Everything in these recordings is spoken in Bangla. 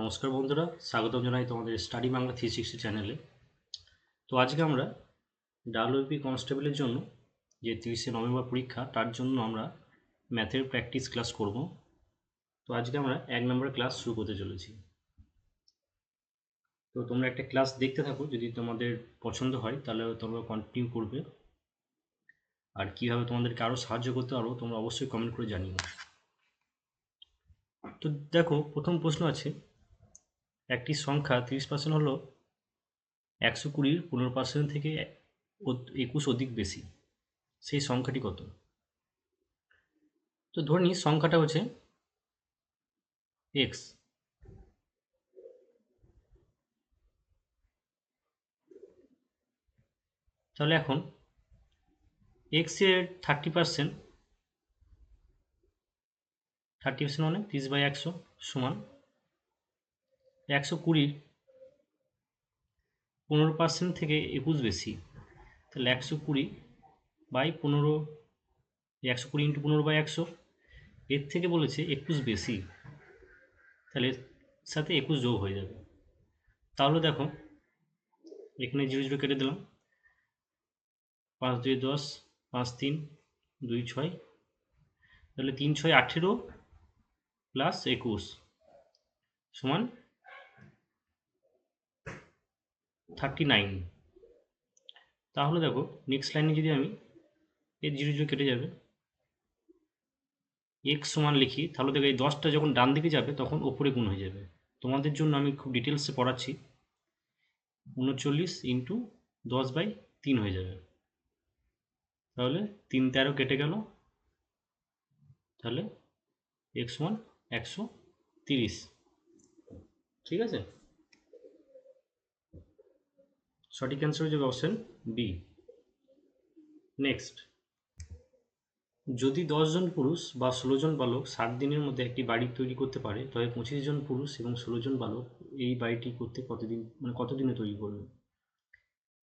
নমস্কার বন্ধুরা, স্বাগতম জানাই তোমাদের স্টাডি বাংলা থ্রি সিক্সটি চ্যানেলে তো আজকে আমরা ডাব্লিউপি কনস্টেবলের জন্য যে তিরিশে নভেম্বর পরীক্ষা, তার জন্য আমরা ম্যাথের প্র্যাকটিস ক্লাস করব। তো আজকে আমরা এক নম্বর ক্লাস শুরু করতে চলেছি। তো তোমরা একটা ক্লাস দেখতে থাকো, যদি তোমাদের পছন্দ হয়, তাহলে তোমরা কন্টিনিউ করবে। আর কীভাবে তোমাদেরকে আরও সাহায্য করতে পারব, তোমরা অবশ্যই কমেন্ট করে জানিও। তো দেখো, প্রথম প্রশ্ন আছে একটি সংখ্যা তিরিশ পার্সেন্ট হলো একশো কুড়ির পনেরো পার্সেন্ট থেকে একুশ অধিক বেশি। সেই সংখ্যাটি কত? তো ধরে নিই সংখ্যাটা হচ্ছে এক্স তাহলে এখন এক্সের থার্টি পার্সেন্ট থার্টি পার্সেন্ট মানে তিরিশ বাই একশো সমান একশো কুড়ির পনেরো পার্সেন্ট থেকে একুশ বেশি। তাহলে একশো কুড়ি বাই পনেরো, একশো কুড়ি ইন্টু পনেরো বাই একশো, এর থেকে বলেছে একুশ বেশি। তাহলে সাথে একুশ যোগ হয়ে যাবে। তাহলে দেখো, এখানে জিরো জিরো কেটে দিলাম। পাঁচ দুই দশ, পাঁচ তিন, দুই ছয়। তাহলে তিন ছয় আঠেরো প্লাস একুশ সমান থার্টি নাইন তাহলে দেখো নেক্সট লাইনে যদি আমি এর জিরো জিরো কেটে যাবে এক্স সমান লিখি, তাহলে দেখো এই দশটা যখন ডান দিকে যাবে, তখন ওপরে গুণ হয়ে যাবে। তোমাদের জন্য আমি খুব ডিটেলসে পড়াচ্ছি। উনচল্লিশ ইন্টু দশ বাই তিন হয়ে যাবে। তাহলে তিন তেরো কেটে গেল। তাহলে এক্স সমান একশো তিরিশ। ঠিক আছে? সঠিক অ্যান্সার হয়ে যাবে অপশন বি নেক্সট যদি জন পুরুষ বা ষোলো জন বালক ষাট দিনের মধ্যে একটি বাড়ি তৈরি করতে পারে, তবে পঁচিশ জন পুরুষ এবং ষোলো জন বালক এই বাড়িটি করতে কতদিন মানে কতদিনে তৈরি করবে?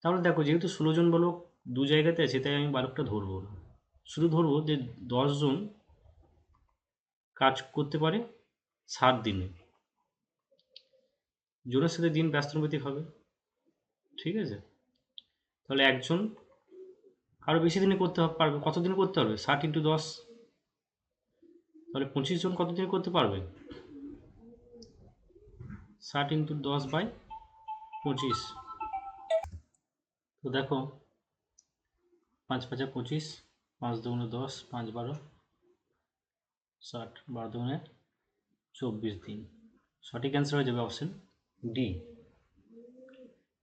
তাহলে দেখো, যেহেতু ষোলো জন বালক দু জায়গাতে আছে, তাই আমি বালকটা ধরবো না। শুধু ধরবো যে জন কাজ করতে পারে ষাট দিনে। জনের সাথে দিন ব্যস্তানুপাতিক হবে। ঠিক আছে? তাহলে একজন আরও বেশি দিনে করতে পারবে কত দিনে করতে পারবে? ষাট ইন্টু দশ? তাহলে পঁচিশ জন কত দিনে করতে পারবে? ষাট ইন্টু দশ বাই পঁচিশ। তো দেখো, পাঁচ পাঁচে পঁচিশ, পাঁচ দুগুণে দশ, পাঁচ বারো, ষাট, বারো দুগুণে চব্বিশ দিন। সঠিক অ্যান্সার হয়ে যাবে অপশন ডি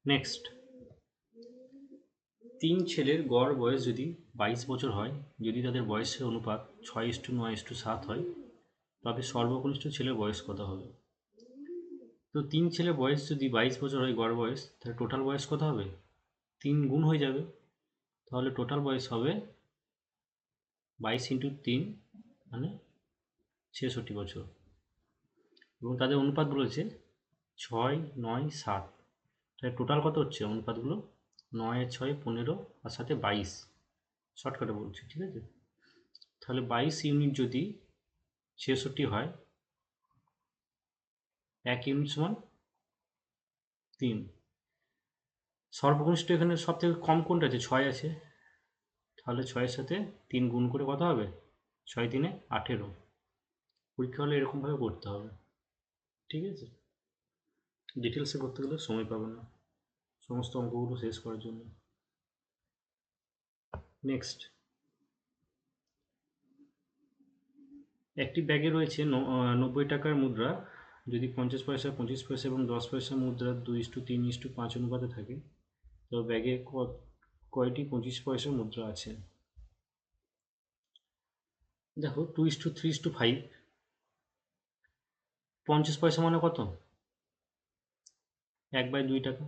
নেক্সট তিন ছেলের গড় বয়স যদি বাইশ বছর হয়, যদি তাদের বয়সের অনুপাত ছয় ইস্টু নয় ইস্টু সাত হয়, তবে সর্বকনিষ্ঠ ছেলের বয়স কত হবে? তো তিন ছেলের বয়স যদি বাইশ বছর হয় গড় বয়স, তাহলে টোটাল বয়স কত হবে? তিন গুণ হয়ে যাবে। তাহলে টোটাল বয়স হবে বাইশ ইন্টু তিন মানে ছেষট্টি বছর। এবং তাদের অনুপাত বলেছে ছয়, নয়, সাত। তাহলে টোটাল কত হচ্ছে অনুপাতগুলো? নয়, ছয়, পনেরো আর সাথে বাইশ। শর্টকাটে বলছি, ঠিক আছে? তাহলে বাইশ ইউনিট যদি ছেষট্টি হয়, এক ইউনিট সমান তিন। সর্বকনিষ্ঠ এখানে সব থেকে কম কোনটা আছে? ছয় আছে। তাহলে ছয়ের সাথে তিন গুণ করে কত হবে? ছয় তিনে আঠেরো। পরীক্ষা হলে এরকমভাবে করতে হবে। ঠিক আছে? ডিটেলসে করতে গেলে সময় পাবে না। সমস্ত অঙ্কগুলো শেষ করার জন্য। নেক্সট একটি ব্যাগে রয়েছে নব্বই টাকার মুদ্রা। যদি পঞ্চাশ পয়সা, পঁচিশ পয়সা এবং দশ পয়সা মুদ্রা দুই ইস্টু তিন ইস্টু পাঁচ অনুপাতে থাকে, তো ব্যাগে কয়টি পঁচিশ পয়সা মুদ্রা আছে? দেখো two is to three is to five পঞ্চাশ পয়সা মানে কত? এক বাই দুই টাকা।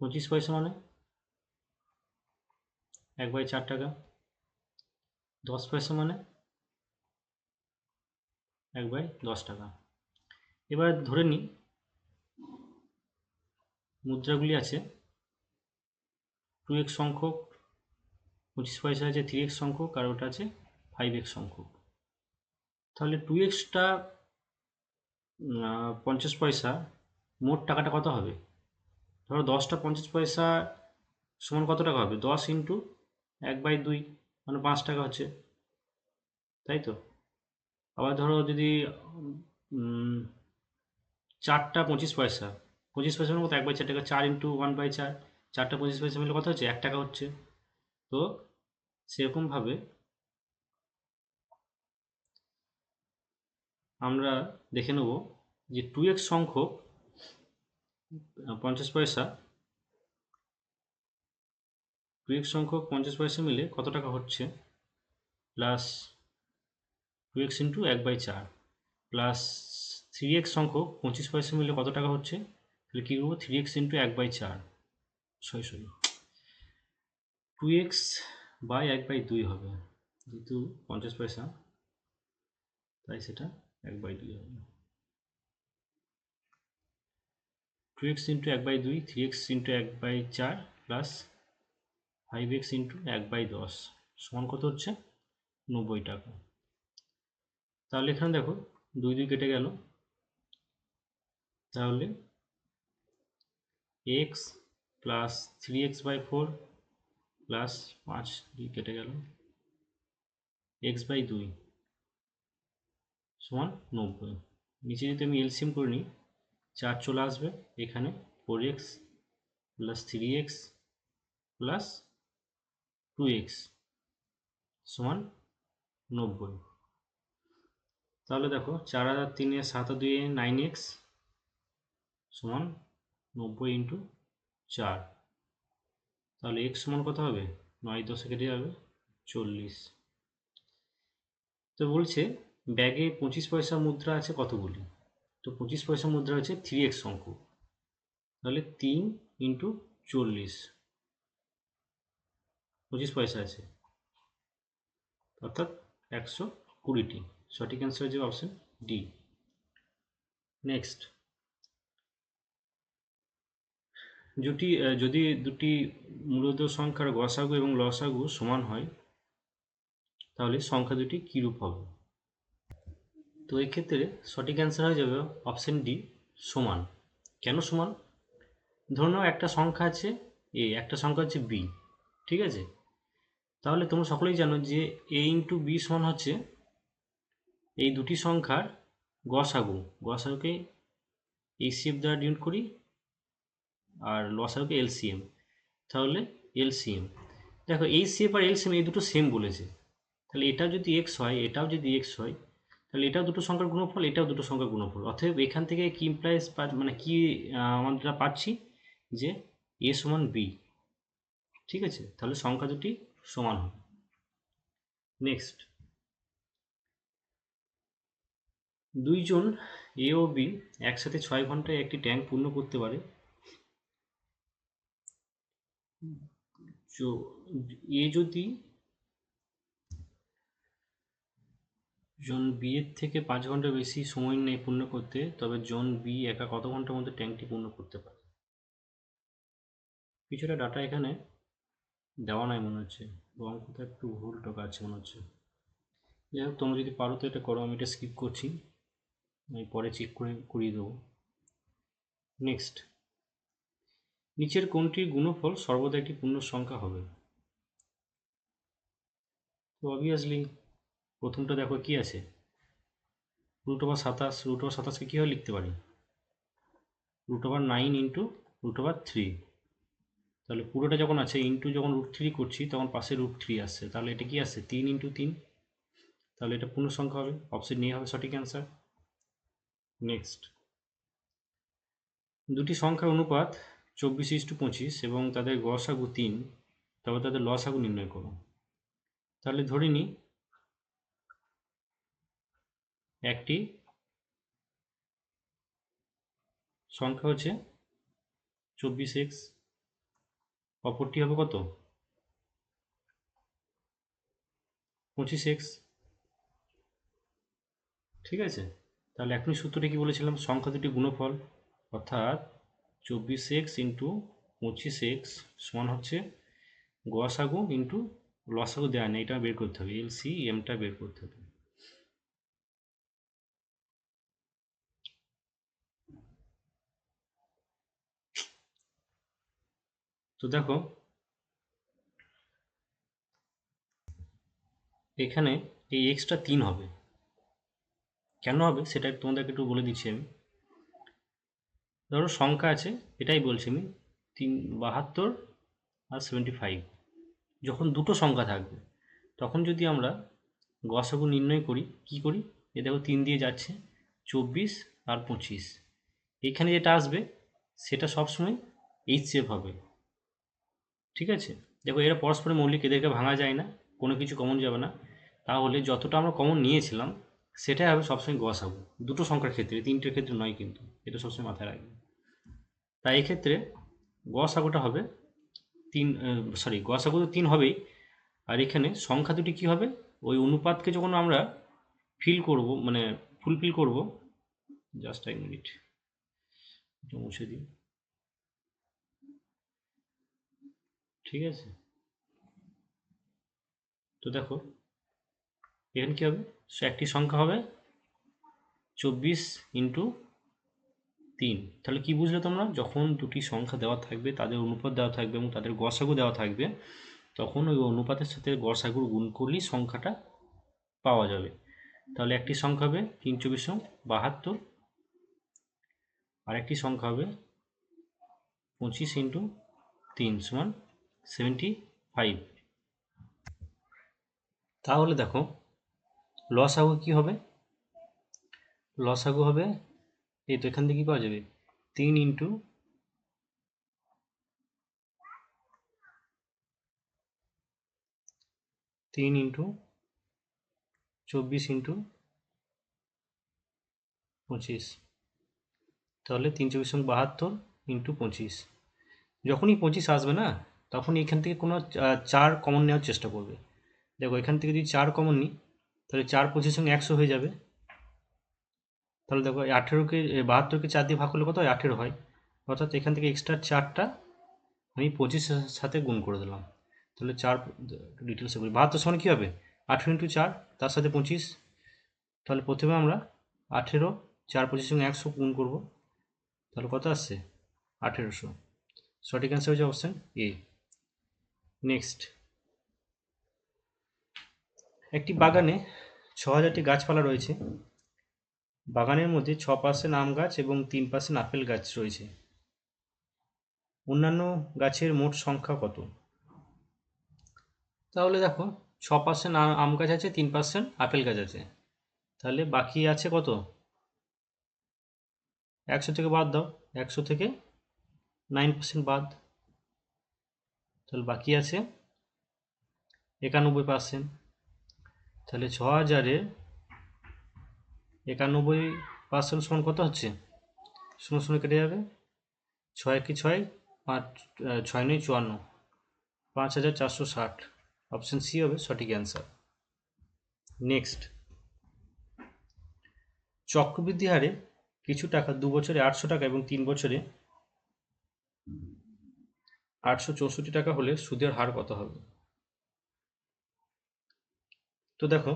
পঁচিশ পয়সা মানে? এক বাই চার টাকা। দশ পয়সা মানে? এক বাই দশ টাকা। এবার ধরে নিই মুদ্রাগুলি আছে। টু এক্স সংখ্যক, পঁচিশ পয়সা আছে থ্রি এক্স সংখ্যক, আর ওটা আছে ফাইভ এক্স সংখ্যক। তাহলে টু এক্সটা পঞ্চাশ পয়সা, মোট টাকাটা কত হবে? ধরো দশটা পঞ্চাশ পয়সা সমান কত টাকা হবে? দশ ইন্টু এক বাই দুই মানে পাঁচ টাকা হচ্ছে। তাই তো? আবার ধরো যদি চারটা পঁচিশ পয়সা পঁচিশ পয়সা মানে কত? এক বাই চার টাকা, চার ইন্টু ওয়ান বাই চার, চারটা পঁচিশ পয়সা মিলে কত হচ্ছে? এক টাকা হচ্ছে। তো সেরকমভাবে আমরা দেখে নেব যে টু এক্স সংখ্যক পঞ্চাশ পয়সা টু এক্স সংখ্যক পঞ্চাশ পয়সা মিলে কত টাকা হচ্ছে? প্লাস টু এক্স ইন্টু এক বাই চার প্লাস থ্রি এক্স সংখ্যক পঁচিশ পয়সা মিলে কত টাকা হচ্ছে? তাহলে কী করব? থ্রি এক্স ইন্টু এক বাই চার sorry sorry two X by এক বাই দুই হবে, যেহেতু পঞ্চাশ পয়সা, তাই সেটা এক বাই দুই হবে। টু এক্স ইন্টু এক বাই দুই থ্রি এক্স ইন্টু এক বাই চার প্লাস ফাইভ এক্স ইন্টু এক বাই দশ, সমান কত হচ্ছে? নব্বই টাকা। তাহলে এখানে দেখো, দুই দুই কেটে গেল। তাহলে X plus three X by four plus পাঁচ দুই কেটে গেল। এক্স বাই দুই। সমান নব্বই। নিচে যদি আমি এলসিএম করে নিই, চার চলে আসবে এখানে four X plus three X plus two X সমান নব্বই। তাহলে দেখো চার হাজার তিনে সাত দুয়ে নাইন এক্স সমান নব্বই ইন্টু চার। তাহলে এক্স সমান কত হবে? নয় দশে কেটে যাবে চল্লিশ। তো বলছে ব্যাগে পঁচিশ পয়সা মুদ্রা আছে কতগুলি তো পঁচিশ পয়সা মুদ্রা হচ্ছে থ্রি এক্স অঙ্ক। তাহলে তিন ইন্টু চল্লিশ। পঁচিশ পয়সা আছে। অর্থাৎ একশো কুড়িটি সঠিক অ্যান্সার হচ্ছে অপশন ডি নেক্সট দুটি যদি দুটি মূলত সংখ্যার গসাগু এবং লসাগু সমান হয়, তাহলে সংখ্যা দুটি কীরূপ হবে? তো এক্ষেত্রে সঠিক অ্যান্সার হয়ে যাবে অপশন ডি সমান। কেন সমান? ধরে নাও একটা সংখ্যা আছে এ একটা সংখ্যা হচ্ছে বি ঠিক আছে? তাহলে তোমরা সকলেই জানো যে এ ইন্টু বি সমান হচ্ছে এই দুটি সংখ্যার গসাগু। গসাগুকে এইচসিএফ দ্বারা ডিউট করি আর লসাগুকে এলসিএম তাহলে এলসিএম দেখো এইচসিএফ আর এলসিএম এই দুটো সেম বলেছে। তাহলে এটাও যদি এক্স হয়, এটাও যদি এক্স হয় তাহলে এটাও দুটো সংখ্যার গুণফল, এটাও দুটো সংখ্যার গুণফল। অতএব এখান থেকে কি ইমপ্লাইজ মানে কি আমরা পাচ্ছি যে এ সমান বি ঠিক আছে? তাহলে সংখ্যা দুটি সমান হবে। নেক্সট দুইজন এ ও বি একসাথে ছয় ঘন্টায় একটি ট্যাঙ্ক পূর্ণ করতে পারে। এ যদি জন বি এর থেকে পাঁচ ঘণ্টা বেশি সময় নেয় পূর্ণ করতে, তবে জন বি একা কত ঘণ্টার মধ্যে ট্যাঙ্কটি পূর্ণ করতে পারে? কিছুটা ডাটা এখানে দেওয়া নাই মনে হচ্ছে অঙ্কটা একটু ভুল টোকা আছে মনে হচ্ছে। যাই হোক, তোমরা যদি পারো তো এটা করো, আমি এটা স্কিপ করছি। আমি পরে চেক করে, করিয়ে দেবো। নেক্সট নিচের কোনটির গুণফল সর্বদা একটি পূর্ণ সংখ্যা হবে? তো অবভিয়াসলি প্রথমটা দেখো কি আছে? রুট ওভার সাতাশ রুট ওভার সাতাশকে কীভাবে লিখতে পারি? Root over nine into root over three তাহলে পুরোটা যখন আছে ইন্টু যখন রুট থ্রি করছি, তখন পাশে রুট থ্রি আসছে। তাহলে এটা কি আসছে? তিন ইন্টু তিন। তাহলে এটা পূর্ণ সংখ্যা হবে। অপশন নিয়ে হবে সঠিক অ্যান্সার নেক্সট দুটি সংখ্যার অনুপাত চব্বিশ ইস্টু পঁচিশ এবং তাদের গসাগু তিন। তবে তাদের লসাগু নির্ণয় করো। তাহলে ধরে নিই একটি সংখ্যা হচ্ছে চব্বিশ এক্স, অপরটি হবে কত? পঁচিশ এক্স। ঠিক আছে? তাহলে এখনই সূত্রটি কি বলেছিলাম? সংখ্যা দুটি গুণফল, অর্থাৎ চব্বিশ এক্স ইন্টু পঁচিশ এক্স সমান হচ্ছে গসাগু ইন্টু লসাগু দেওয়া নেই, এটা বের করতে হবে এল সি এমটা বের করতে হবে। তো দেখো, এখানে এই এক্সট্রা তিন হবে। কেন হবে? সেটা তোমাদেরকে একটু বলে দিচ্ছি আমি। ধরো সংখ্যা আছে, এটাই বলছি আমি, তিন বাহাত্তর আর সেভেন্টি ফাইভ যখন দুটো সংখ্যা থাকবে, তখন যদি আমরা গসাগু নির্ণয় করি, কি করি? এ দেখো তিন দিয়ে যাচ্ছে, চব্বিশ আর পঁচিশ। এখানে যেটা আসবে, সেটা সবসময় এইচ সেভ হবে। ঠিক আছে? দেখো, এরা পরস্পরের মৌলিক এদেরকে ভাঙা যায় না, কোনো কিছু কমন যাবে না। তাহলে যতটা আমরা কমন নিয়েছিলাম, সেটাই হবে সবসময় গসাগু দুটো সংখ্যার ক্ষেত্রে, তিনটের ক্ষেত্রে নয় কিন্তু, এটা সবসময় মাথায় রাখবে। তাই এক্ষেত্রে গসাগুটা হবে তিন সরি গসাগু তো তিন হবেই। আর এখানে সংখ্যা দুটি কী হবে? ওই অনুপাতকে যখন আমরা ফিল করব মানে ফুলফিল করব জাস্ট এক মিনিট মুছে দিই। ঠিক আছে? তো দেখো, এখানে কী হবে? একটি সংখ্যা হবে চব্বিশ ইন্টু তিন। তাহলে কি বুঝলে তোমরা? যখন দুটি সংখ্যা দেওয়া থাকবে, তাদের অনুপাত দেওয়া থাকবে এবং তাদের গসাগু দেওয়া থাকবে, তখন ওই অনুপাতের সাথে গসাগুর গুণ করলেই সংখ্যাটা পাওয়া যাবে। তাহলে একটি সংখ্যা হবে তিন চব্বিশ বাহাত্তর আর একটি সংখ্যা হবে পঁচিশ ইন্টু তিন সমান সেভেন্টি ফাইভ। তাহলে দেখো লসাগু কি হবে? লসাগু হবে, এই তো এখান থেকে কি পাওয়া যাবে? তিন ইন্টু তিন ইন্টু চব্বিশ ইন্টু পঁচিশ। তাহলে তিন চব্বিশ বাহাত্তর ইন্টু পঁচিশ। যখনই পঁচিশ আসবে না তখন এখান থেকে কোনো চার কমন নেওয়ার চেষ্টা করবে। দেখো, এখান থেকে যদি চার কমন নিই, তাহলে চার পঁচিশ সঙ্গে একশো হয়ে যাবে। তাহলে দেখো আঠেরোকে বাহাত্তরকে চার দিয়ে ভাগ করলে কত হয়? আঠেরো হয়। অর্থাৎ এখান থেকে এক্সট্রা চারটা আমি পঁচিশের সাথে গুণ করে দিলাম। তাহলে চার ডিটেলসে বলি। বাহাত্তর সমান কী হবে? আঠেরো ইন্টু চার, তার সাথে পঁচিশ। তাহলে প্রথমে আমরা আঠেরো, চার পঁচিশ সঙ্গে একশো গুণ করব। তাহলে কত আসছে? আঠেরোশো। সঠিক অ্যান্সার হচ্ছে অপশান এ নেক্সট একটি বাগানে ছ হাজারটি গাছপালা রয়েছে। বাগানের মধ্যে ছ পার্সেন্ট আম গাছ এবং তিন পার্সেন্ট আপেল গাছ রয়েছে। অন্যান্য গাছের মোট সংখ্যা কত? তাহলে দেখো ছ পার্সেন্ট আম গাছ আছে তিন পার্সেন্ট আপেল গাছ আছে। তাহলে বাকি আছে কত? একশো থেকে বাদ দাও। একশো থেকে নাইন পার্সেন্ট বাদ। তাহলে বাকি আছে একানব্বই পার্সেন্ট তাহলে ছ হাজারের একানব্বই পার্সেন্ট সমান কত হচ্ছে? শূন্য শূন্য কেটে যাবে। ছয় কি ছয়? পাঁচ ছয় নয় চুয়ান্ন। পাঁচ হাজার চারশো ষাট। অপশান সি হবে সঠিক অ্যান্সার নেক্সট চক্রবৃদ্ধি হারে কিছু টাকা, দু বছরে আটশো টাকা এবং তিন বছরে আটশো চৌষট্টি টাকা হলে সুদের হার কত হবে? তো দেখো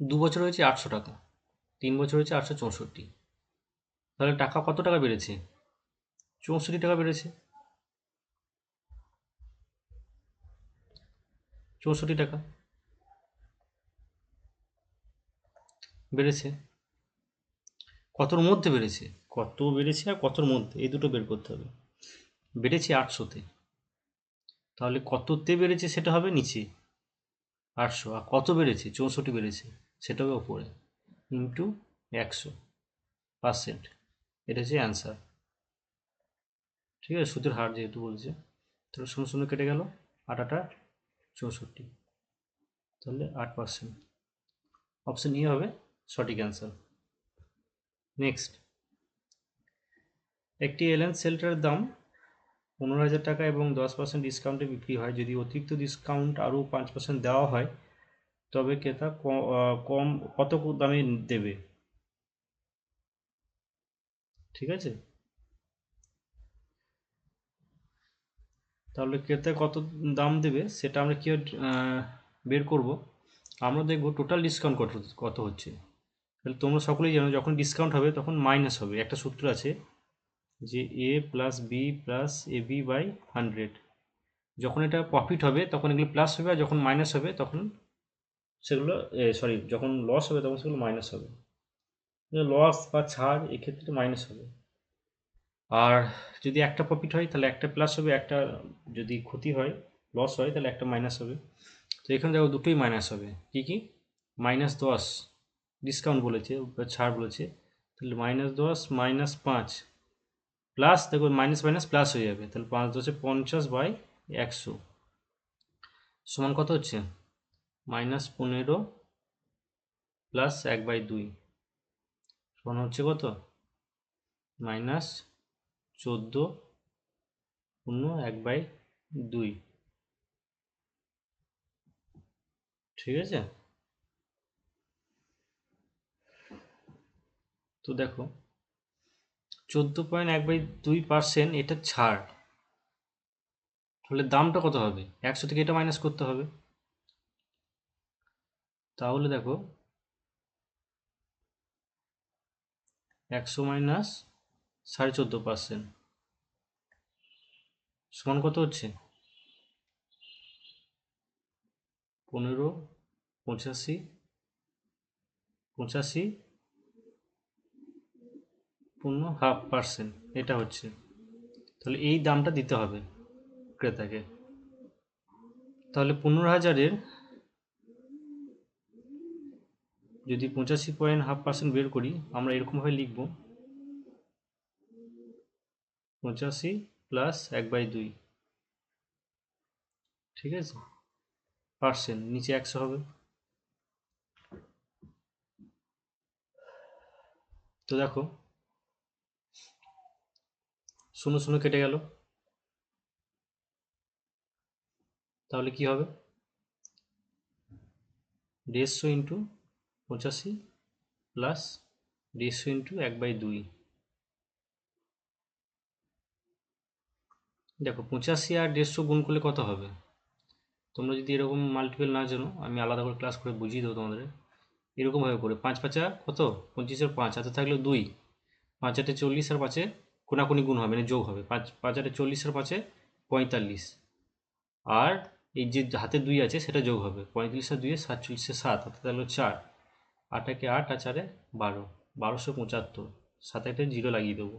দু বছর হয়েছে আটশো টাকা তিন বছর হয়েছে আটশো চৌষট্টি। তাহলে টাকা কত টাকা বেড়েছে? চৌষট্টি টাকা বেড়েছে। চৌষট্টি টাকা বেড়েছে। কতর মধ্যে বেড়েছে? কত বেড়েছে আর কতর মধ্যে? এই দুটো বের করতে হবে। বেড়েছে আটশোতে। তাহলে কততে বেড়েছে সেটা হবে নিচে? আটশো। আর কত বেড়েছে? চৌষট্টি বেড়েছে। সেটা হবে ওপরে। ইন্টু একশো পার্সেন্ট। এটা হচ্ছে অ্যান্সার। ঠিক আছে? সুদের হার যেহেতু বলছে, তাহলে শূন্য শূন্য কেটে গেল। আট আটা চৌষট্টি। তাহলে আট পার্সেন্ট। অপশান ই হবে সঠিক অ্যান্সার। নেক্সট। একটি এলএন সেলটার দাম পনেরো হাজার টাকা এবং দশ পার্সেন্ট ডিসকাউন্টে বিক্রি হয়। যদি অতিরিক্ত ডিসকাউন্ট আরও পাঁচ পার্সেন্ট দেওয়া হয়, তবে ক্রেতা কম কত দামে দেবে? ঠিক আছে? তাহলে ক্রেতা কত দাম দেবে সেটা আমরা কী বের করব? আমরা দেখব টোটাল ডিসকাউন্ট কত কত হচ্ছে। তাহলে তোমরা সকলেই জানো যখন ডিসকাউন্ট হবে তখন মাইনাস হবে। একটা সূত্র আছে যে A plus B plus A B by hundred যখন এটা প্রফিট হবে, তখন এগুলো প্লাস হবে আর যখন মাইনাস হবে, তখন সেগুলো সরি যখন লস হবে, তখন সেগুলো মাইনাস হবে। লস বা ছাড় এক্ষেত্রে মাইনাস হবে। আর যদি একটা প্রফিট হয়, তাহলে একটা প্লাস হবে, একটা যদি ক্ষতি হয় লস হয়, তাহলে একটা মাইনাস হবে। তো এখানে দেখো দুটোই মাইনাস হবে। কি কি? মাইনাস দশ। ডিসকাউন্ট বলেছে, ছাড় বলেছে। তাহলে মাইনাস দশ মাইনাস পাঁচ। প্লাস দেখো মাইনাস মাইনাস প্লাস হয়ে যাবে। তাহলে পাঁচ দশে পঞ্চাশ বাই একশো। সমান কত হচ্ছে? মাইনাস পনেরো প্লাস এক বাই দুই। সমান হচ্ছে কত? মাইনাস চোদ্দ শূন্য এক বাই দুই। ঠিক আছে? তো দেখো চোদ্দ পয়েন্ট এক বাই দুই পার্সেন্ট এটা ছাড়। তাহলে দামটা কত হবে? একশো থেকে এটা মাইনাস করতে হবে। তাহলে দেখো, একশো মাইনাস সাড়ে চোদ্দ পার্সেন্ট। সমান কত হচ্ছে? পনেরো, পঁচাশি পঁচাশি পূর্ণ হাফ পার্সেন্ট, এটা হচ্ছে। তাহলে এই দামটা দিতে হবে ক্রেতাকে। তাহলে পনেরো হাজারের যদি পঁচাশি পয়েন্ট হাফ পার্সেন্ট বের করি, আমরা এরকমভাবে লিখব। পঁচাশি প্লাস এক বাই দুই। ঠিক আছে? পার্সেন্ট, নিচে একশো হবে। তো দেখো শূন্য শূন্য কেটে গেল। তাহলে কি হবে? দেড়শো ইন্টু পঁচাশি প্লাস দেড়শো ইন্টু এক বাই দুই। দেখো, পঁচাশি আর দেড়শো গুণ করলে কত হবে? তোমরা যদি এরকম মাল্টিপল না জানো, আমি আলাদা করে ক্লাস করে বুঝিয়ে দেবো তোমাদের। এরকমভাবে করে, পাঁচ পাঁচা কত? পঁচিশের পাঁচ, হাতে থাকল দুই। পাঁচ আটে চল্লিশ আর পাঁচে কোনাকুনি গুণ হবে মানে যোগ হবে। পাঁচ পাঁচ আটে চল্লিশ আর পাঁচে পঁয়তাল্লিশ। আর এই যে হাতে দুই আছে, সেটা যোগ হবে। পঁয়ত্রিশ আর দুইয়ে সাতচল্লিশে সাত হাতে থাকল চার আটাকে আট আর চারে বারো। বারোশো পঁচাত্তর। সাথে একটা জিরো লাগিয়ে দেবো।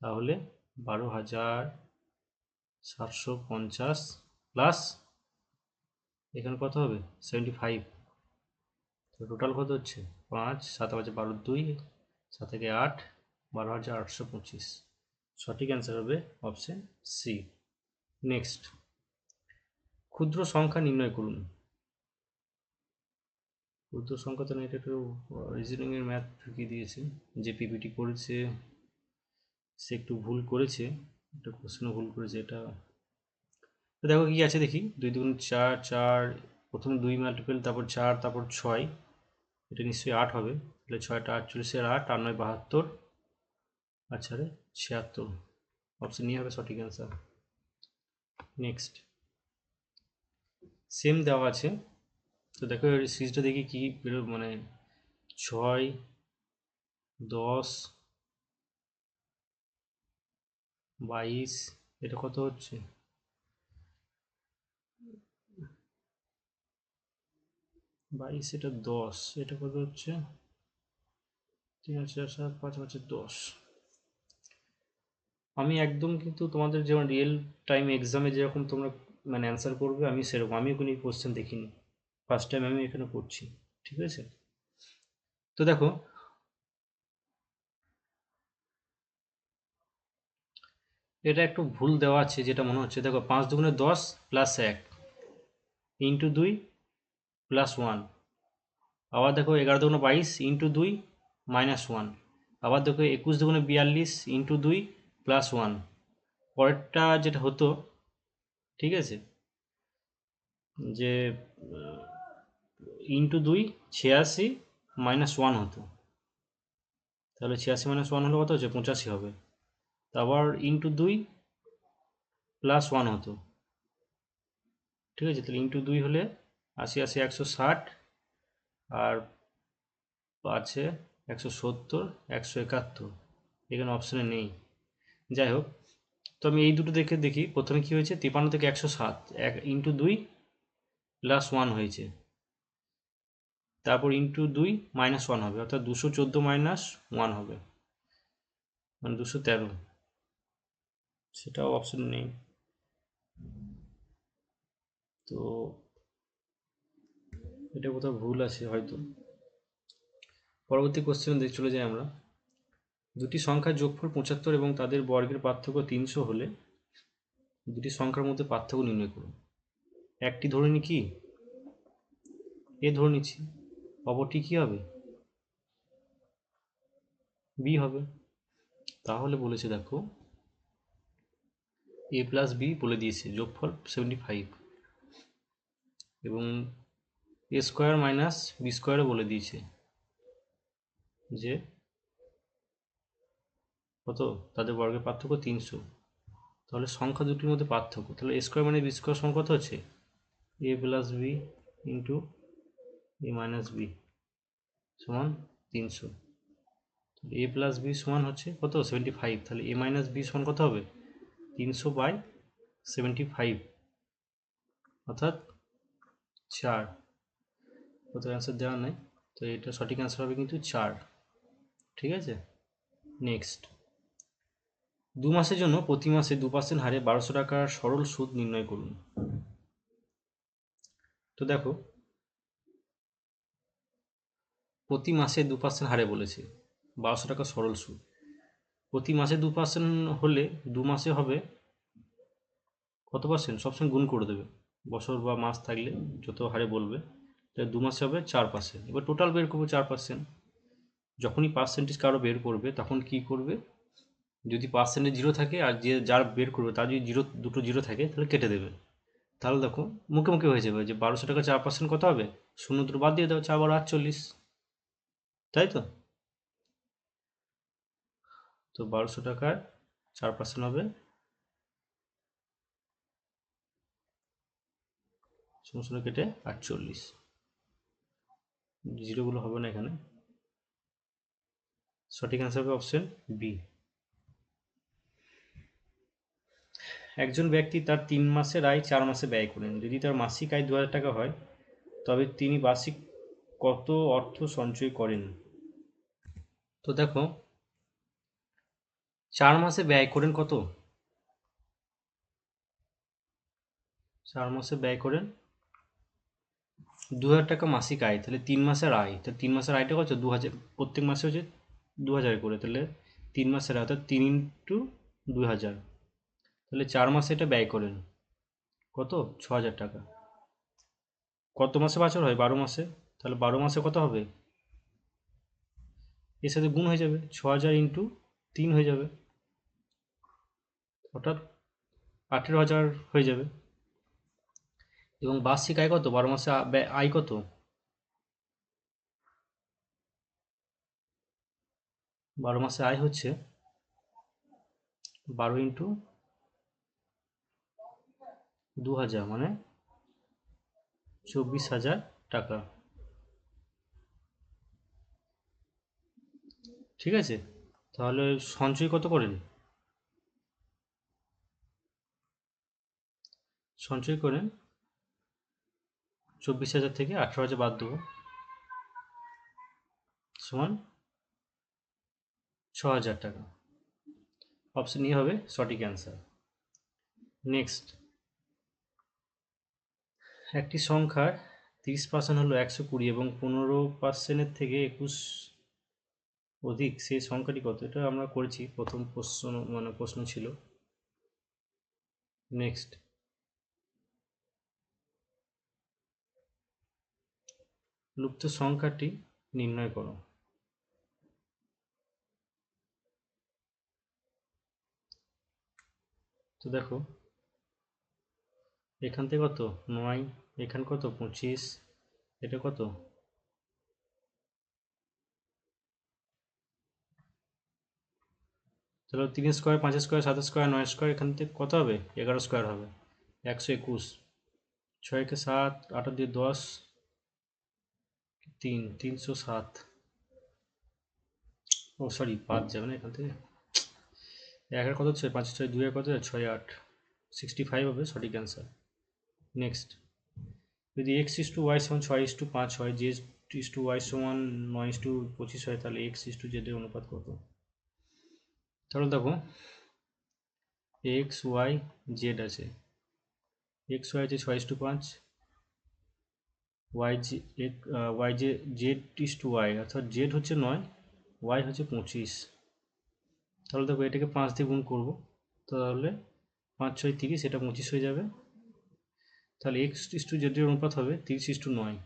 তাহলে বারো হাজার সাতশো পঞ্চাশ প্লাস এখানে কত হবে? সেভেন্টি ফাইভ টোটাল কত হচ্ছে? পাঁচ, সাত পাঁচে বারো, দুই। সাত থেকে আট বারো হাজার আটশো পঁচিশ। সঠিক অ্যান্সার হবে অপশন সি নেক্সট ক্ষুদ্র সংখ্যা নির্ণয় করুন। ক্ষুদ্র সংখ্যা তো না, এটা একটু রিজনিংয়ের ম্যাথ ঢুকিয়ে দিয়েছে। যে পিপিটি করেছে, সে একটু ভুল করেছে, একটা কোশ্চেনও ভুল করেছে, এটা দেখো কি আছে দেখি। দুই দুগুণ চার চার, প্রথমে দুই মাল্টিপল তারপর চার, তারপর ছয়, এটা নিশ্চয়ই আট হবে। তাহলে ছয়টা আটচল্লিশের আট, আর নয় বাহাত্তর। আচ্ছা রে, ছিয়াত্তর। অপশন নিয়ে হবে সঠিক অ্যান্সার নেক্সট সেম দেওয়া আছে। তো দেখো সিরিজটা দেখি কি, বেরো মানে ছয়, দশ, বাইশ, এটা কত হচ্ছে? বাইশ, এটা দশ, এটা কত হচ্ছে? তিন, চার, সাত, পাঁচ, পাঁচে দশ। আমি একদম কিন্তু তোমাদের যেমন রিয়েল টাইম এক্সামে যেরকম তোমরা মানে অ্যান্সার করবে, আমি সেরকম, আমি কোনো কোশ্চেন দেখিনি। ফার্স্ট টাইম আমি এখানে করছি, ঠিক আছে? তো দেখো, এটা একটু ভুল দেওয়া আছে, যেটা মনে হচ্ছে। দেখো, পাঁচ দুগুণে দশ প্লাস এক ইন্টু দুই প্লাস ওয়ান আবার দেখো, এগারো দুগুণে বাইশ ইন্টু দুই মাইনাস ওয়ান আবার দেখো, একুশ দুগুণে বিয়াল্লিশ ইন্টু দুই প্লাস ওয়ান পরেরটা যেটা হতো, ঠিক আছে? যে ইন্টু দুই, ছিয়াশি মাইনাস ওয়ান হতো। তাহলে ছিয়াশি মাইনাস ওয়ান হলে কত? হচ্ছে পঁচাশি হবে। তারপর ইন্টু দুই প্লাস ওয়ান হতো। ঠিক আছে? তাহলে ইন্টু দুই হলে আশি আশি, একশো ষাট, আর আছে একশো সত্তর, একশো একাত্তর। এখানে অপশানে নেই। যাই হোক, তো আমি এই দুটো দেখে দেখি। প্রথমে কি হয়েছে? তিপান্ন থেকে একশো সাত, এক ইন্টু দুই প্লাস ওয়ান হয়েছে। তারপর ইন্টু দুই মাইনাস ওয়ান হবে, অর্থাৎ দুশো চোদ্দ মাইনাস ওয়ান হবে। মানে দুশো তেরো। সেটাও অপশন নেই। তো এটা কোথাও ভুল আছে হয়তো। পরবর্তী কোশ্চেন চলে যাই আমরা। দুটি সংখ্যার যোগফল পঁচাত্তর এবং তাদের বর্গের পার্থক্য তিনশো হলে দুটি সংখ্যার মধ্যে পার্থক্য নির্ণয় করুন। একটি ধরে নি কি? এ ধরে নিচ্ছি। অপরটি কি হবে? বি হবে। তাহলে বলেছে দেখো, এ প্লাস বি বলে দিয়েছে, যোগফল সেভেন্টি ফাইভ। এবং এ স্কোয়ার মাইনাস বি স্কোয়ারও বলে দিয়েছে যে কত? তাদের বর্গের পার্থক্য তিনশো। তাহলে সংখ্যা দুটির মধ্যে পার্থক্য। তাহলে এ স্কোয়ার মানে বি স্কোয়ার সমান কত হচ্ছে? A plus B into A minus B সমান তিনশো। এ প্লাস বি সমান হচ্ছে কত? সেভেন্টি ফাইভ তাহলে এ মাইনাস বি সমান কত হবে? তিনশো বাই সেভেন্টি ফাইভ অর্থাৎ চার। কত অ্যান্সার দেওয়া নেই। তো এটা সঠিক অ্যান্সার হবে কিন্তু চার। ঠিক আছে? নেক্সট দু মাসের জন্য প্রতি মাসে দু পার্সেন্ট হারে বারোশো টাকার সরল সুদ নির্ণয় করুন। তো দেখো, প্রতি মাসে দু পার্সেন্ট হারে বলেছে, বারোশো টাকা সরল সুদ। প্রতি মাসে দু পার্সেন্ট হলে দু মাসে হবে কত পার্সেন্ট সবসময় গুণ করে দেবে। বছর বা মাস থাকলে যত হারে বলবে, তাহলে দু মাসে হবে চার পার্সেন্ট এবার টোটাল বের করব চার পার্সেন্ট যখনই পার্সেন্টেজ কারও বের করবে, তখন কি করবে? যদি পার্সেন্টে জিরো থাকে আর যে যার বের করবে, তার যদি জিরো দুটো জিরো থাকে, তাহলে কেটে দেবে। তাহলে দেখো, মুখে মুখে হয়ে যাবে যে বারোশো টাকা চার পার্সেন্ট কত হবে? শূন্য দুটো বাদ দিয়ে দাও, চার বারো আটচল্লিশ। তাই তো? তো বারোশো টাকার চার পার্সেন্ট হবে। শূন্য শূন্য কেটে আটচল্লিশ। জিরোগুলো হবে না এখানে। সঠিক অ্যান্সার হবে অপশন বি একজন ব্যক্তি তার তিন মাসের আয় চার মাসে ব্যয় করেন। যদি তার মাসিক আয় দু হাজার টাকা হয়, তবে তিনি বার্ষিক কত অর্থ সঞ্চয় করেন? তো দেখো, চার মাসে ব্যয় করেন কত? চার মাসে ব্যয় করেন দু হাজার টাকা মাসিক আয়, তাহলে তিন মাসের আয়। তাহলে তিন মাসের আয়টা কত? দু হাজার, প্রত্যেক মাসে হচ্ছে দু হাজার করে। তাহলে তিন মাসের আয় অর্থাৎ তিন ইন্টু দু হাজার। তাহলে চার মাসে এটা ব্যয় করেন কত? ছ হাজার টাকা। কত মাসে বছর হয়? বারো মাসে। তাহলে বারো মাসে কত হবে? এর সাথে গুণ হয়ে যাবে। ছ হাজার ইন্টু তিন হয়ে যাবে। অর্থাৎ আঠেরো হাজার হয়ে যাবে। এবং বার্ষিক আয় কত? বারো মাসে আয় কত? বারো মাসে আয় হচ্ছে বারো ইন্টু দু হাজার মানে চব্বিশ হাজার টাকা। ঠিক আছে? তাহলে সঞ্চয় কত করেন সঞ্চয় করেন চব্বিশ হাজার থেকে আঠেরো হাজার বাদ দেবো। সমান ছ হাজার টাকা। অপশন ই হবে সঠিক অ্যান্সার। নেক্সট। একটি সংখ্যার তিরিশ পার্সেন্ট হলো একশো কুড়ি এবং পনেরো পার্সেন্টের থেকে একুশ অধিক, সেই সংখ্যাটি কত? এটা আমরা করেছি, প্রথম প্রশ্ন মানে প্রশ্ন ছিল। নেক্সট লুপ্ত সংখ্যাটি নির্ণয় করো। তো দেখো, এখান থেকে কত? নয় এখান কত? পঁচিশ। এটা কত? তাহলে তিন স্কোয়ার, পাঁচ স্কোয়ার, সাত স্কোয়ার, নয় স্কোয়ার, এখান থেকে কত হবে? এগারো স্কোয়ার হবে। একশো একুশ। ছয়কে সাত, আট দিয়ে দশ, তিন, তিনশো সাত। ও সরি পাঁচ যাবে না এখান থেকে। একের কত ছয় পাঁচ ছয় দুই কত? ছয় আট। সিক্সটি ফাইভ হবে, সঠিক অ্যান্সার নেক্সট যদি এক্স ইস টু ওয়াই সমান ছয় ইস টু পাঁচ হয় জে ইস টু ওয়াই সমান নয় ইস টু পঁচিশ হয়, তাহলে এক্স ইস টু জেডের অনুপাত কত? তাহলে দেখো এক্স ওয়াই জেড আছে। এক্স ওয়াই আছে ছয় ইস টু পাঁচ Y Z Y Z Z is two Y অর্থাৎ জেড হচ্ছে নয় ওয়াই হচ্ছে পঁচিশ। তাহলে দেখো, এটাকে পাঁচ দিয়ে গুণ করব, তাহলে পাঁচ, ছয়, তিরিশ, এটা পঁচিশ হয়ে যাবে। তাহলে এক্স টু জেডের অনুপাত হবে তিরিশ টু নয়।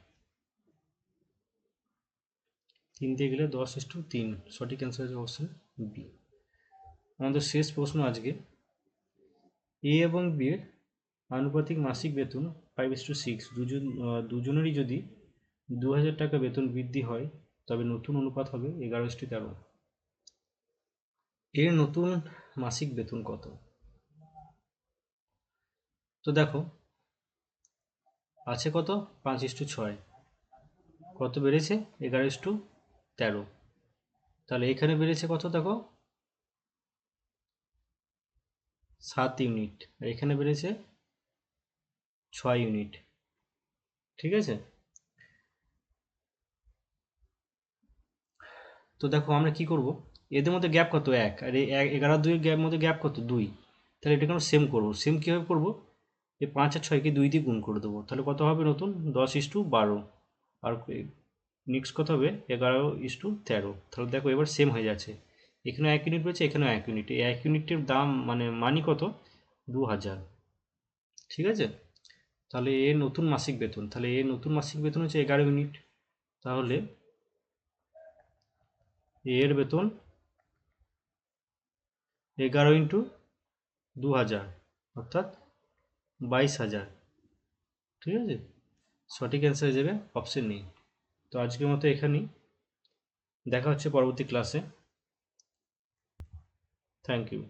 তিন দিয়ে গেলে দশ টু তিন, সঠিক অ্যান্সার হচ্ছে অপশন বি আমাদের শেষ প্রশ্ন আজকে এ এবং বি এর আনুপাতিক মাসিক বেতন ফাইভ টু সিক্স দুজন দুজনেরই যদি দু হাজার টাকা বেতন বৃদ্ধি হয়, তবে নতুন অনুপাত হবে এগারো টু তেরো। এর নতুন মাসিক বেতন কত? তো দেখো আছে কত? পাঁচ ইস্টু ছয়। কত বেড়েছে? এগারো ইস্টু তেরো। তাহলে এখানে বেড়েছে কত দেখো? সাত ইউনিট। আর এখানে বেড়েছে ছয় ইউনিট। ঠিক আছে? তো দেখো আমরা কি করব? এদের মধ্যে গ্যাপ কত? এক। আর এগারো দুইয়ের গ্যাপ মধ্যে গ্যাপ কত? দুই। তাহলে এটাকে আমরা সেম করব। সেম কীভাবে করব? এই পাঁচ আর ছয়কে দুই দিয়ে গুণ করে দেবো। তাহলে কত হবে নতুন? দশ ইস টু বারো। আর নেক্সট কত হবে? এগারো ইস টু তেরো। তাহলে দেখো এবার সেম হয়ে যাচ্ছে। এখানেও এক ইউনিট রয়েছে, এখানেও এক ইউনিট এক ইউনিটের দাম মানে মানি কত? দু হাজার। ঠিক আছে? তাহলে এর নতুন মাসিক বেতন। তাহলে এর নতুন মাসিক বেতন হচ্ছে এগারো ইউনিট তাহলে এর বেতন এগারো ইন্টু দু হাজার। অর্থাৎ বাইশ হাজার। ঠিক আছে? সঠিক অ্যান্সার যাবে অপশন নেই তো আজকের মতো এখানেই। দেখা হচ্ছে পরবর্তী ক্লাসে থ্যাংক ইউ